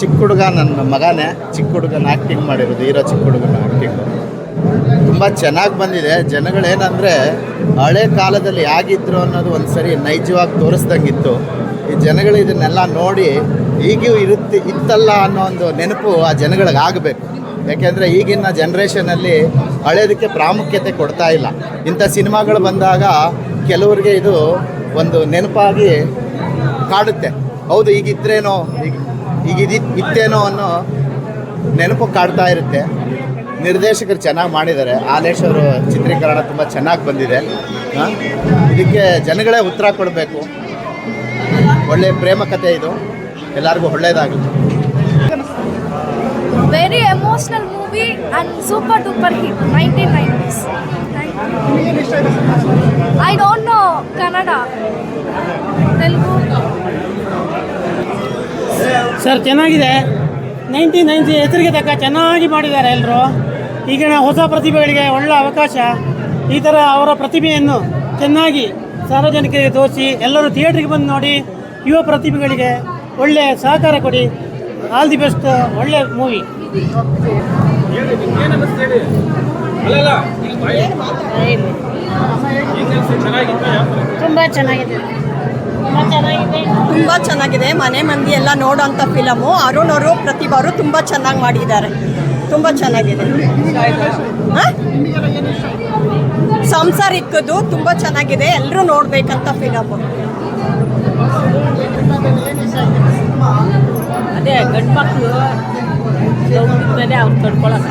ಚಿಕ್ಕ ಹುಡುಗ ನನ್ನ ಮಗನೇ, ಚಿಕ್ಕ ಹುಡುಗನ ಆ್ಯಕ್ಟಿಂಗ್ ಮಾಡಿರೋದು, ಹೀರೋ ಚಿಕ್ಕ ಹುಡುಗನ ಆ್ಯಕ್ಟಿಂಗ್ ತುಂಬ ಚೆನ್ನಾಗಿ ಬಂದಿದೆ. ಜನಗಳೇನಂದರೆ ಹಳೆ ಕಾಲದಲ್ಲಿ ಆಗಿದ್ರು ಅನ್ನೋದು ಒಂದು ಸರಿ ನೈಜವಾಗಿ ತೋರಿಸ್ದಂಗಿತ್ತು. ಈ ಜನಗಳು ಇದನ್ನೆಲ್ಲ ನೋಡಿ ಈಗೂ ಇರುತ್ತೆ, ಇತ್ತಲ್ಲ ಅನ್ನೋ ಒಂದು ನೆನಪು ಆ ಜನಗಳಿಗೆ ಆಗಬೇಕು. ಯಾಕೆಂದರೆ ಈಗಿನ ಜನ್ರೇಷನಲ್ಲಿ ಹಳೆಯದಕ್ಕೆ ಪ್ರಾಮುಖ್ಯತೆ ಕೊಡ್ತಾ ಇಲ್ಲ. ಇಂಥ ಸಿನಿಮಾಗಳು ಬಂದಾಗ ಕೆಲವರಿಗೆ ಇದು ಒಂದು ನೆನಪಾಗಿ ಕಾಡುತ್ತೆ. ಹೌದು, ಈಗಿದ್ರೇನೋ, ಈಗ ಈಗ ಇದಿತ್ತು ಇತ್ತೇನೋ ಅನ್ನೋ ನೆನಪು ಕಾಡ್ತಾ ಇರುತ್ತೆ. ನಿರ್ದೇಶಕರು ಚೆನ್ನಾಗಿ ಮಾಡಿದ್ದಾರೆ. ಆಲೇಶ್ ಅವರು ಚಿತ್ರೀಕರಣ ತುಂಬ ಚೆನ್ನಾಗಿ ಬಂದಿದೆ. ಇದಕ್ಕೆ ಜನಗಳೇ ಉತ್ತರ ಕೊಡಬೇಕು. ಒಳ್ಳೆಯ ಪ್ರೇಮ ಕಥೆ ಇದು. ಎಲ್ಲರಿಗೂ ಒಳ್ಳೆಯದಾಗುತ್ತೆ very emotional movie and super duper hit nineteen nineties I don't know Kannada Telugu sir ಚೆನ್ನಾಗಿದೆ. ನೈಂಟಿ ನೈನ್ಟಿ ಹೆಸರಿಗೆ ತಕ್ಕ ಚೆನ್ನಾಗಿ ಮಾಡಿದ್ದಾರೆ ಎಲ್ಲರೂ ಈಗಿನ ಹೊಸ ಪ್ರತಿಭೆಗಳಿಗೆ ಒಳ್ಳೆ ಅವಕಾಶ. ಈ ಥರ ಅವರ ಪ್ರತಿಭೆಯನ್ನು ಚೆನ್ನಾಗಿ ಸಾರ್ವಜನಿಕರಿಗೆ ತೋರಿಸಿ ಎಲ್ಲರೂ ಥಿಯೇಟ್ರಿಗೆ ಬಂದು ನೋಡಿ ಯುವ ಪ್ರತಿಭೆಗಳಿಗೆ ಒಳ್ಳೆಯ ಸಹಕಾರ ಕೊಡಿ. ಆಲ್ ದಿ ಬೆಸ್ಟ್ ಒಳ್ಳೆ ಮೂವಿ. ತುಂಬ ಚೆನ್ನಾಗಿದೆ. ತುಂಬ ಚೆನ್ನಾಗಿದೆ. ಮನೆ ಮಂದಿ ಎಲ್ಲ ನೋಡೋಂಥ ಫಿಲಮು. ಅರುಣ್ ಅವರು ಪ್ರತಿಭಾರು ತುಂಬ ಚೆನ್ನಾಗಿ ಮಾಡಿದ್ದಾರೆ. ತುಂಬ ಚೆನ್ನಾಗಿದೆ. ಸಂಸಾರ ಇಕ್ಕದು ತುಂಬ ಚೆನ್ನಾಗಿದೆ. ಎಲ್ಲರೂ ನೋಡಬೇಕಂತ ಫಿಲಮು. ಅದೇ ಗಂಡು ಮಕ್ಕಳು ಅವ್ರು ತಡ್ಕೊಳಕ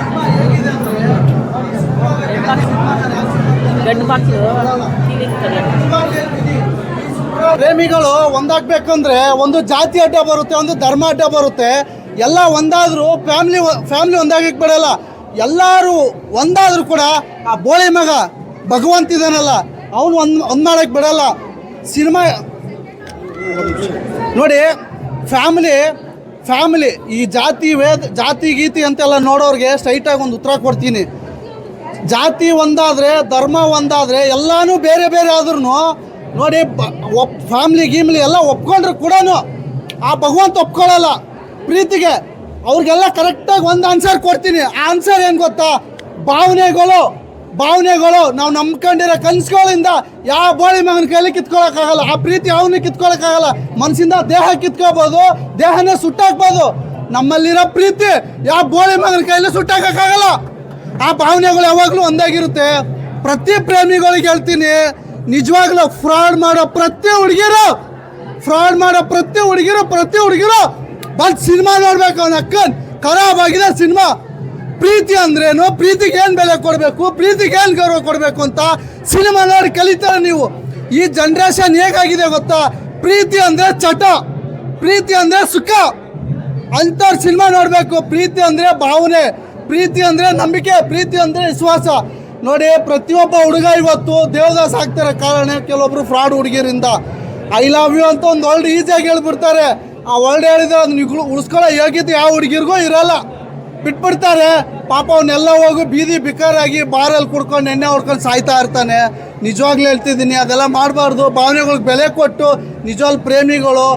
ಗಂಡು ಮಕ್ಕಳು ಪ್ರೇಮಿಗಳು ಒಂದಾಗಬೇಕು ಅಂದ್ರೆ ಒಂದು ಜಾತಿ ಅಡ್ಡ ಬರುತ್ತೆ, ಒಂದು ಧರ್ಮ ಅಡ್ಡ ಬರುತ್ತೆ. ಎಲ್ಲ ಒಂದಾದರೂ ಫ್ಯಾಮಿಲಿ ಫ್ಯಾಮಿಲಿ ಒಂದಾಗಕ್ಕೆ ಬಿಡಲ್ಲ. ಎಲ್ಲರೂ ಒಂದಾದರೂ ಕೂಡ ಆ ಬೋಳಿ ಮಗ ಭಗವಂತ ಇದಾನಲ್ಲ, ಅವನು ಒಂದು ಒಂದು ಮಾಡಕ್ ಬಿಡಲ್ಲ. ಸಿನಿಮಾ ನೋಡಿ, ಫ್ಯಾಮಿಲಿ ಫ್ಯಾಮಿಲಿ, ಈ ಜಾತಿ ವೇದ, ಜಾತಿ ಗೀತಿ ಅಂತೆಲ್ಲ ನೋಡೋರಿಗೆ ಸ್ಟ್ರೈಟಾಗಿ ಒಂದು ಉತ್ತರ ಕೊಡ್ತೀನಿ. ಜಾತಿ ಒಂದಾದರೆ, ಧರ್ಮ ಒಂದಾದರೆ, ಎಲ್ಲಾನು ಬೇರೆ ಬೇರೆ ಆದ್ರೂ ನೋಡಿ ಒಪ್ ಫ್ಯಾಮ್ಲಿ ಗೀಮ್ಲಿ ಎಲ್ಲ ಒಪ್ಕೊಂಡ್ರು ಕೂಡ ಆ ಭಗವಂತ ಒಪ್ಕೊಳ್ಳಲ್ಲ ಪ್ರೀತಿಗೆ ಅವ್ರಿಗೆಲ್ಲ ಕರೆಕ್ಟಾಗಿ ಒಂದು ಆನ್ಸರ್ ಕೊಡ್ತೀನಿ. ಆ ಆನ್ಸರ್ ಏನು ಗೊತ್ತಾ? ಭಾವನೆಗಳು ಭಾವನೆಗಳು. ನಾವು ನಂಬ್ಕೊಂಡಿರೋ ಕನ್ಸುಗಳಿಂದ ಯಾವ ಬೋಳಿ ಮಗನ ಕೈಲಿ ಕಿತ್ಕೊಳಕ್ಕಾಗಲ್ಲ, ಆ ಪ್ರೀತಿ ಅವನಿಗೆ ಕಿತ್ಕೊಳಕ್ಕಾಗಲ್ಲ. ಮನಸ್ಸಿಂದ ದೇಹ ಕಿತ್ಕೋಬೋದು, ದೇಹನೇ ಸುಟ್ಟಾಕ್ಬೋದು. ನಮ್ಮಲ್ಲಿರೋ ಪ್ರೀತಿ ಯಾವ ಬೋಳಿ ಮಗನ ಕೈಲಿ ಸುಟ್ಟಾಕಕ್ಕಾಗಲ್ಲ ಆ ಭಾವನೆಗಳು ಯಾವಾಗಲೂ ಒಂದಾಗಿರುತ್ತೆ. ಪ್ರತಿ ಪ್ರೇಮಿಗಳಿಗೆ ಹೇಳ್ತೀನಿ ನಿಜವಾಗ್ಲೂ ಫ್ರಾಡ್ ಮಾಡೋ ಪ್ರತಿ ಹುಡುಗಿರು, ಫ್ರಾಡ್ ಮಾಡೋ ಪ್ರತಿ ಹುಡುಗಿರು ಪ್ರತಿ ಹುಡುಗಿರು ಬಂದು ಸಿನಿಮಾ ನೋಡ್ಬೇಕು ಅವನ ಅಕ್ಕನ್ ಖರಾಬ್ ಆಗಿದೆ ಸಿನಿಮಾ. ಪ್ರೀತಿ ಅಂದ್ರೇನು? ಪ್ರೀತಿಗೆ ಏನು ಬೆಲೆ ಕೊಡಬೇಕು? ಪ್ರೀತಿಗೆ ಏನು ಗೌರವ ಕೊಡಬೇಕು ಅಂತ ಸಿನಿಮಾ ನೋಡಿ ಕಲಿತಾರೆ ನೀವು. ಈ ಜನ್ರೇಷನ್ ಹೇಗಾಗಿದೆ ಗೊತ್ತಾ? ಪ್ರೀತಿ ಅಂದ್ರೆ ಚಟ, ಪ್ರೀತಿ ಅಂದ್ರೆ ಸುಖ. ಅಂಥವ್ರು ಸಿನಿಮಾ ನೋಡಬೇಕು. ಪ್ರೀತಿ ಅಂದರೆ ಭಾವನೆ, ಪ್ರೀತಿ ಅಂದರೆ ನಂಬಿಕೆ, ಪ್ರೀತಿ ಅಂದರೆ ವಿಶ್ವಾಸ. ನೋಡಿ, ಪ್ರತಿಯೊಬ್ಬ ಹುಡುಗ ಇವತ್ತು ದೇವದಾಸ್ ಆಗ್ತಾರೆ ಕಾರಣ ಕೆಲವೊಬ್ರು ಫ್ರಾಡ್ ಹುಡುಗಿರಿಂದ ಐ ಲವ್ ಯು ಅಂತ ಒಂದು ವರ್ಲ್ಡ್ ಈಸಿಯಾಗಿ ಹೇಳ್ಬಿಡ್ತಾರೆ. ಆ ವರ್ಲ್ಡ್ ಹೇಳಿದ್ರೆ ಅದನ್ನ ಉಳಿಸ್ಕೊಳ್ಳೋ ಯೋಗ್ಯತೆ ಯಾವ ಹುಡುಗಿರ್ಗೂ ಇರಲ್ಲ. ಬಿಟ್ಬಿಡ್ತಾರೆ. ಪಾಪ ಅವನ್ನೆಲ್ಲ ಹೋಗಿ ಬೀದಿ ಬಿಕಾರಾಗಿ ಬಾರಲ್ಲಿ ಕುಡ್ಕೊಂಡು ಎಣ್ಣೆ ಹೊಡ್ಕೊಂಡು ಸಾಯ್ತಾ ಇರ್ತಾನೆ. ನಿಜವಾಗ್ಲೂ ಹೇಳ್ತಿದ್ದೀನಿ, ಅದೆಲ್ಲ ಮಾಡಬಾರ್ದು. ಭಾವನೆಗಳಿಗೆ ಬೆಲೆ ಕೊಟ್ಟು, ನಿಜವಾಗ್ಲು ಪ್ರೇಮಿಗಳು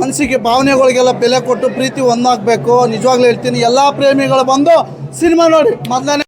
ಮನಸ್ಸಿಗೆ ಭಾವನೆಗಳಿಗೆಲ್ಲ ಬೆಲೆ ಕೊಟ್ಟು ಪ್ರೀತಿ ಒಂದಾಗಬೇಕು ನಿಜವಾಗ್ಲೂ ಹೇಳ್ತೀನಿ, ಎಲ್ಲ ಪ್ರೇಮಿಗಳು ಬಂದು ಸಿನಿಮಾ ನೋಡಿ. ಮೊದಲನೇ